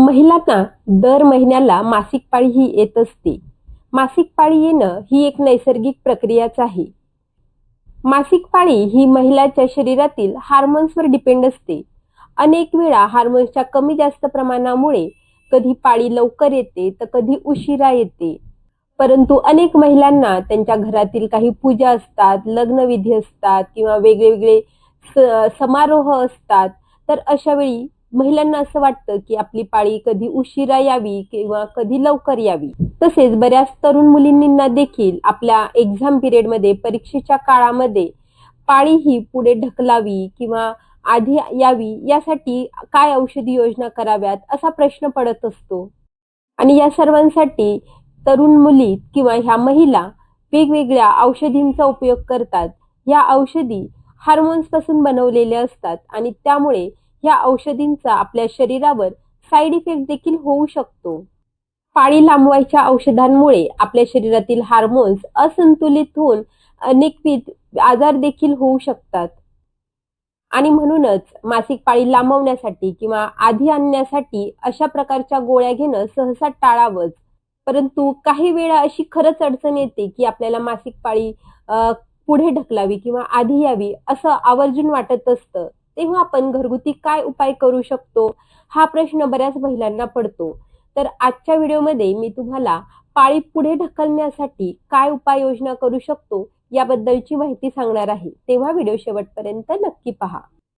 महिलांना दर महिन्याला मासिक पाळी ही येत असते. मासिक पाळी येणं ही एक नैसर्गिक प्रक्रियाच आहे. मासिक पाळी ही महिलाच्या शरीरातील हार्मोन्सवर डिपेंड असते. अनेक वेळा हार्मोन्सच्या कमी जास्त प्रमाणामुळे कधी पाळी लवकर येते तर कधी उशिरा येते. परंतु अनेक महिलांना त्यांच्या घरातील काही पूजा असतात लग्नविधी असतात किंवा वेगवेगळे स- समारोह असतात तर अशा वेळी महिलांना असं वाटतं की आपली पाळी कधी उशिरा यावी किंवा कधी लवकर यावी. तसेच बऱ्याच तरुण मुलींना देखील आपल्या एक्झाम पिरियडमध्ये परीक्षेच्या काळामध्ये पाळी ही पुढे ढकलावी किंवा आधी यावी यासाठी काय औषधी योजना कराव्यात असा प्रश्न पडत असतो. आणि या सर्वांसाठी तरुण मुली किंवा ह्या महिला वेगवेगळ्या औषधींचा उपयोग करतात. या औषधी हार्मोन्सपासून बनवलेल्या असतात आणि त्यामुळे या औषधींचा आपल्या शरीरावर साईड इफेक्ट देखील होऊ शकतो. पाळी लांबवायच्या औषधांमुळे आपल्या शरीरातील हार्मोन्स असंतुलित होऊन अनेकविध आजार देखील होऊ शकतात. आणि म्हणूनच मासिक पाळी लांबवण्यासाठी किंवा आधी आणण्यासाठी अशा प्रकारच्या गोळ्या घेणं सहसा टाळावंच. परंतु काही वेळा अशी खरंच अडचण येते की आपल्याला मासिक पाळी पुढे ढकलावी किंवा आधी यावी असं आवर्जून वाटत असतं. तेव्हा आपण घरगुती काय उपाय करू शकतो? हा प्रश्न बऱ्याच महिलांना पडतो. तर आजच्या व्हिडिओमध्ये मी तुम्हाला पाळी पुढे ढकलण्यासाठी काय उपाययोजना करू शकतो याबद्दलची माहिती सांगणार आहे. तेव्हा व्हिडिओ शेवटपर्यंत नक्की पहा.